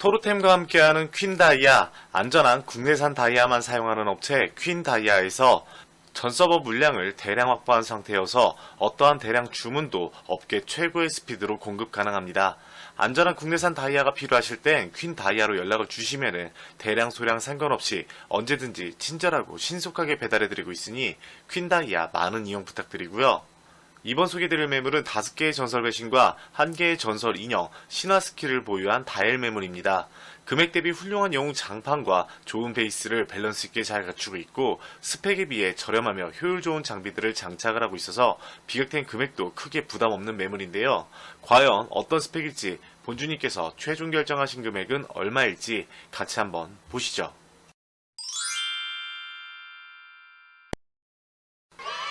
토르템과 함께하는 퀸 다이아, 안전한 국내산 다이아만 사용하는 업체 퀸 다이아에서 전 서버 물량을 대량 확보한 상태여서 어떠한 대량 주문도 업계 최고의 스피드로 공급 가능합니다. 안전한 국내산 다이아가 필요하실 땐 퀸 다이아로 연락을 주시면은 대량 소량 상관없이 언제든지 친절하고 신속하게 배달해드리고 있으니 퀸 다이아 많은 이용 부탁드리고요. 이번 소개드릴 매물은 5개의 전설 배신과 1개의 전설 인형, 신화 스킬을 보유한 다엘 매물입니다. 금액 대비 훌륭한 영웅 장판과 좋은 베이스를 밸런스 있게 잘 갖추고 있고 스펙에 비해 저렴하며 효율 좋은 장비들을 장착을 하고 있어서 비격된 금액도 크게 부담 없는 매물인데요. 과연 어떤 스펙일지 본주님께서 최종 결정하신 금액은 얼마일지 같이 한번 보시죠.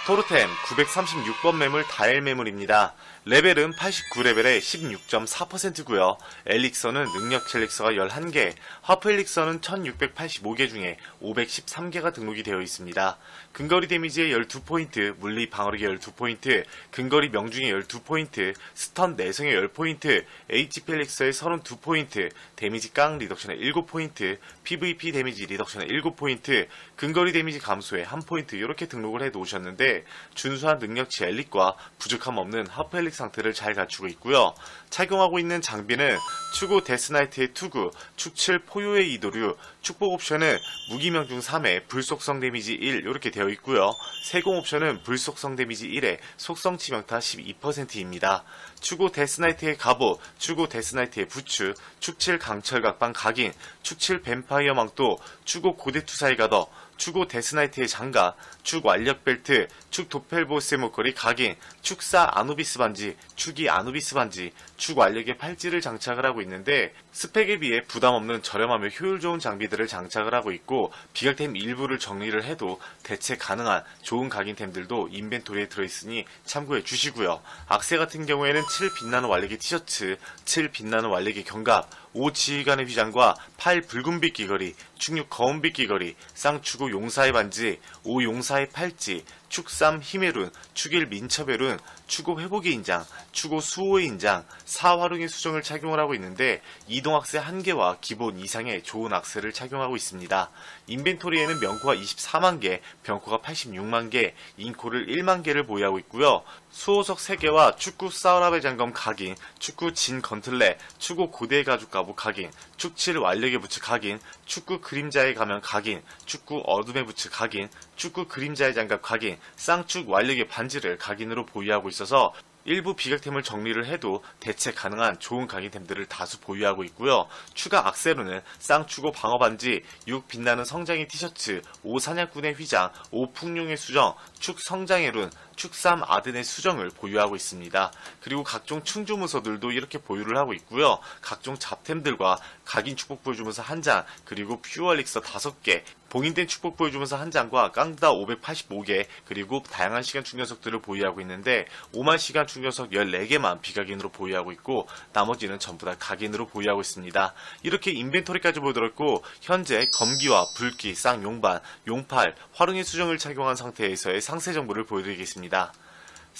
토르템 936번 매물 다엘 매물입니다. 레벨은 89레벨에 16.4%고요. 엘릭서는 능력 첼릭서가 11개, 하프 엘릭서는 1685개 중에 513개가 등록이 되어 있습니다. 근거리 데미지에 12포인트, 물리 방어력에 12포인트, 근거리 명중에 12포인트, 스턴 내성에 10포인트, HP 엘릭서에 32포인트, 데미지 깡 리덕션에 7포인트, PVP 데미지 리덕션에 7포인트, 근거리 데미지 감소에 1포인트 이렇게 등록을 해 놓으셨는데 준수한 능력치 엘릭과 부족함 없는 하프 엘릭 상태를 잘 갖추고 있고요. 착용하고 있는 장비는 추구 데스나이트의 투구, 축7 포효의 이도류, 축복 옵션은 무기 명중 3에 불속성 데미지 1 이렇게 되어 있고요. 세공 옵션은 불속성 데미지 1에 속성 치명타 12%입니다. 추구 데스나이트의 갑옷, 추구 데스나이트의 부츠, 축7 강철 각방 각인, 축7 뱀파이어 망토, 추구 고대 투사의 가더, 추구 데스나이트의 장갑, 축 완력 벨트, 축 도펠보스의 목걸이 각인, 축사 아누비스 반지, 축이 아누비스 반지, 축 완력의 팔찌를 장착을 하고 있는데 스펙에 비해 부담 없는 저렴하며 효율 좋은 장비들을 장착을 하고 있고 비각템 일부를 정리를 해도 대체 가능한 좋은 각인템들도 인벤토리에 들어있으니 참고해 주시고요. 악세 같은 경우에는 7 빛나는 완력의 티셔츠, 7 빛나는 완력의 견갑, 5 지휘관의 휘장과 8 붉은빛 귀걸이, 축6 거운빛 귀걸이, 쌍추구 용사의 반지, 5 용사의 팔찌, 축3 힘의 룬, 축1 민첩의 룬, 추고 회복의 인장, 추고 수호의 인장, 4화룡의 수정을 착용을 하고 있는데 이동 악세 1개와 기본 이상의 좋은 악세를 착용하고 있습니다. 인벤토리에는 명코가 24만 개, 병코가 86만 개, 인코를 1만 개를 보유하고 있고요. 수호석 3개와 축구 사우라베 장검 각인, 축구 진 건틀레, 축구 고대 가죽 가부 각인, 축7 완력의 부츠 각인, 축구 그림자의 가면 각인, 축구 어둠의 부츠 각인, 축구 그림자의 장갑 각인, 쌍축 완력의 반지를 각인으로 보유하고 있어서 일부 비각템을 정리를 해도 대체 가능한 좋은 각인템들을 다수 보유하고 있고요. 추가 악세로는 쌍추고 방어반지, 6 빛나는 성장의 티셔츠, 5 사냥꾼의 휘장, 5 풍룡의 수정, 축 성장의 룬, 축삼 아덴의 수정을 보유하고 있습니다. 그리고 각종 충주문서들도 이렇게 보유를 하고 있고요. 각종 잡템들과 각인 축복 보여주면서 한 장, 그리고 퓨어릭서 5개, 봉인된 축복 보여주면서 한 장과 깡다 585개, 그리고 다양한 시간 충전석들을 보유하고 있는데 5만 시간 충전석 14개만 비각인으로 보유하고 있고 나머지는 전부 다 각인으로 보유하고 있습니다. 이렇게 인벤토리까지 보여드렸고 현재 검기와 불기, 쌍용반, 용팔, 화룡의 수정을 착용한 상태에서의 상세 정보를 보여드리겠습니다.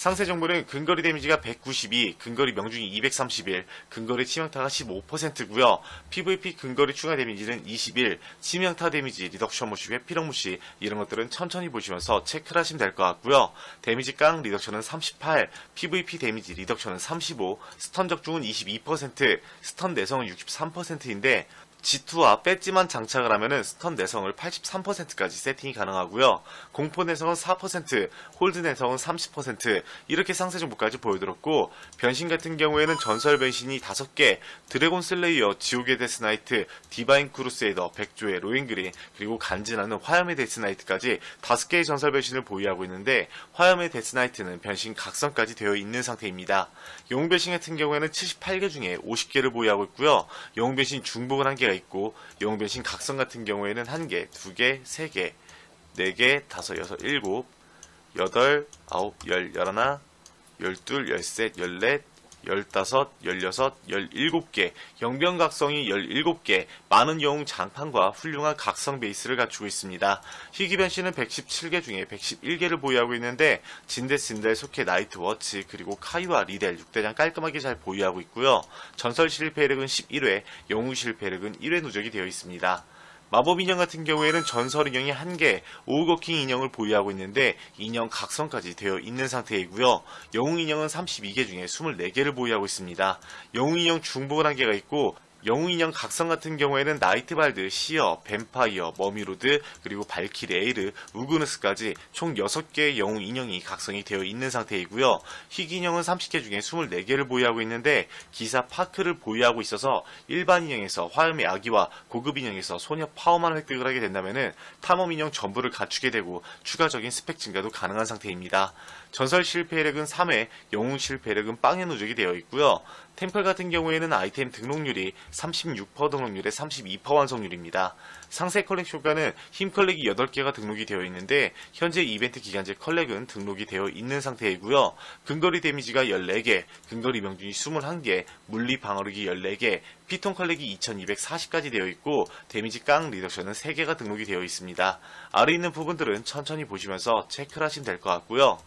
상세 정보는 근거리 데미지가 192, 근거리 명중이 231, 근거리 치명타가 15%고요. PVP 근거리 추가 데미지는 21, 치명타 데미지, 리덕션 무시, 회피력 무시 이런 것들은 천천히 보시면서 체크를 하시면 될 것 같고요. 데미지 깡 리덕션은 38, PVP 데미지 리덕션은 35, 스턴 적중은 22%, 스턴 내성은 63%인데 G2와 배지만 장착을 하면은 스턴 내성을 83%까지 세팅이 가능하고요. 공포 내성은 4%, 홀드 내성은 30% 이렇게 상세 정보까지 보여드렸고 변신 같은 경우에는 전설 변신이 5개, 드래곤 슬레이어, 지옥의 데스나이트, 디바인 크루세이더, 백조의 로잉그린 그리고 간지나는 화염의 데스나이트까지 5개의 전설 변신을 보유하고 있는데 화염의 데스나이트는 변신 각성까지 되어 있는 상태입니다. 영웅 변신 같은 경우에는 78개 중에 50개를 보유하고 있고요. 영웅 변신 중복은 1개 가 있고 영웅 변신 각성 같은 경우에는 1개, 2개, 3개, 4개, 5, 6, 7, 8, 9, 10, 11, 12, 13, 14, 15, 16, 17개, 영변각성이 17개, 많은 영웅 장판과 훌륭한 각성 베이스를 갖추고 있습니다. 희귀변신은 117개 중에 111개를 보유하고 있는데 진데 신델, 소케, 나이트 워치, 그리고 카이와 리델 6대장 깔끔하게 잘 보유하고 있고요. 전설 실패력은 11회, 영웅 실패력은 1회 누적이 되어 있습니다. 마법 인형 같은 경우에는 전설 인형이 1개, 오우거킹 인형을 보유하고 있는데 인형 각성까지 되어 있는 상태이고요. 영웅 인형은 32개 중에 24개를 보유하고 있습니다. 영웅 인형 중복은 1개가 있고 영웅 인형 각성 같은 경우에는 나이트발드, 시어, 뱀파이어, 머미로드, 그리고 발키리 에이르, 우그누스까지 총 6개의 영웅 인형이 각성이 되어 있는 상태이고요. 희귀 인형은 30개 중에 24개를 보유하고 있는데 기사 파크를 보유하고 있어서 일반 인형에서 화염의 아기와 고급 인형에서 소녀 파워만 획득을 하게 된다면은 탐험 인형 전부를 갖추게 되고 추가적인 스펙 증가도 가능한 상태입니다. 전설 실패력은 3회, 영웅 실패력은 빵에 누적이 되어 있고요. 템플 같은 경우에는 아이템 등록률이 36% 등록률에 32% 완성률입니다. 상세 컬렉 효과는 힘 컬렉이 8개가 등록이 되어 있는데 현재 이벤트 기간제 컬렉은 등록이 되어 있는 상태이고요. 근거리 데미지가 14개, 근거리 명중이 21개, 물리 방어력이 14개, 피통 컬렉이 2240까지 되어 있고 데미지 깡 리덕션은 3개가 등록이 되어 있습니다. 아래 있는 부분들은 천천히 보시면서 체크를 하시면 될 것 같고요.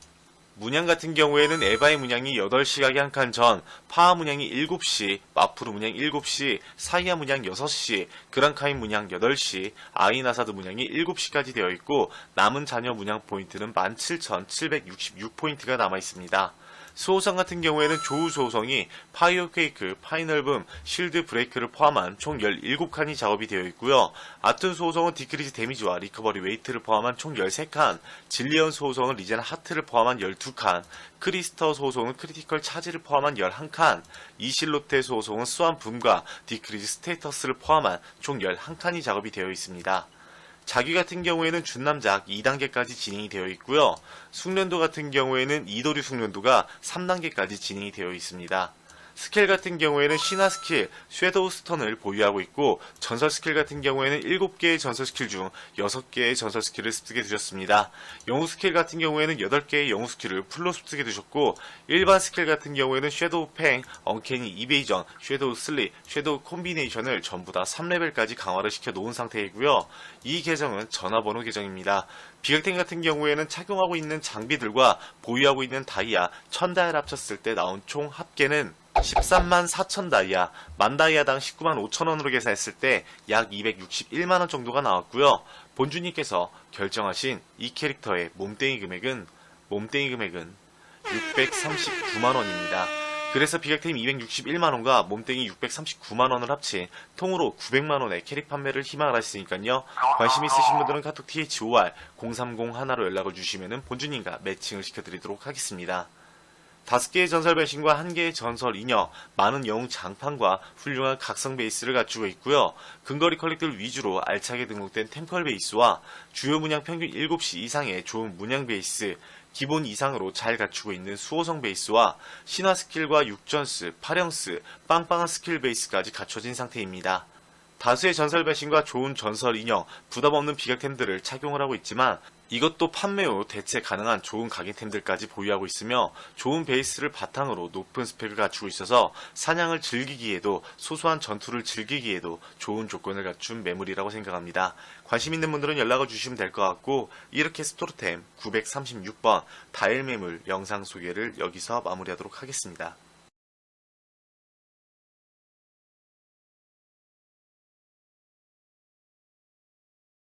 문양 같은 경우에는 에바의 문양이 8시 가기 한칸 전, 파하 문양이 7시, 마프루 문양 7시, 사이아 문양 6시, 그랑카인 문양 8시, 아이나사드 문양이 7시까지 되어 있고 남은 자녀 문양 포인트는 17,766포인트가 남아 있습니다. 수호성 같은 경우에는 조우 수호성이 파이어 퀘이크, 파이널붐, 실드 브레이크를 포함한 총 17칸이 작업이 되어 있고요. 아툰 수호성은 디크리즈 데미지와 리커버리 웨이트를 포함한 총 13칸, 질리언 수호성은 리젠 하트를 포함한 12칸, 크리스터 수호성은 크리티컬 차지를 포함한 11칸, 이실로테 수호성은 수완 붐과 디크리즈 스테이터스를 포함한 총 11칸이 작업이 되어 있습니다. 자기 같은 경우에는 준남작 2단계까지 진행이 되어 있고요. 숙련도 같은 경우에는 이도류 숙련도가 3단계까지 진행이 되어 있습니다. 스킬 같은 경우에는 신화 스킬, 섀도우 스턴을 보유하고 있고 전설 스킬 같은 경우에는 7개의 전설 스킬 중 6개의 전설 스킬을 습득해 두셨습니다. 영웅 스킬 같은 경우에는 8개의 영웅 스킬을 풀로 습득해 두셨고 일반 스킬 같은 경우에는 섀도우 팽, 언캐니 이베이전, 섀도우 슬립, 섀도우 콤비네이션을 전부 다 3레벨까지 강화를 시켜 놓은 상태이고요. 이 계정은 전화번호 계정입니다. 비격탱 같은 경우에는 착용하고 있는 장비들과 보유하고 있는 다이아 1000다이를 합쳤을 때 나온 총 합계는 13만 4천 다이아, 만 다이아당 19만 5천 원으로 계산했을 때 약 261만 원 정도가 나왔고요. 본주님께서 결정하신 이 캐릭터의 몸땡이 금액은 몸땡이 금액은 639만 원입니다. 그래서 비격템 261만원과 몸땡이 639만원을 합친 통으로 900만원의 캐릭 판매를 희망을 하시니까요. 관심 있으신 분들은 카톡 THOR 0301로 연락을 주시면 본주님과 매칭을 시켜드리도록 하겠습니다. 다섯 개의 전설 변신과 한 개의 전설 인형, 많은 영웅 장판과 훌륭한 각성 베이스를 갖추고 있고요. 근거리 컬렉들 위주로 알차게 등록된 템컬 베이스와 주요 문양 평균 7시 이상의 좋은 문양 베이스, 기본 이상으로 잘 갖추고 있는 수호성 베이스와 신화 스킬과 육전스, 파령스, 빵빵한 스킬 베이스까지 갖춰진 상태입니다. 다수의 전설 배신과 좋은 전설 인형, 부담 없는 비각템들을 착용을 하고 있지만 이것도 판매 후 대체 가능한 좋은 각인템들까지 보유하고 있으며 좋은 베이스를 바탕으로 높은 스펙을 갖추고 있어서 사냥을 즐기기에도 소소한 전투를 즐기기에도 좋은 조건을 갖춘 매물이라고 생각합니다. 관심 있는 분들은 연락을 주시면 될 것 같고 이렇게 스토르템 936번 다일 매물 영상 소개를 여기서 마무리하도록 하겠습니다.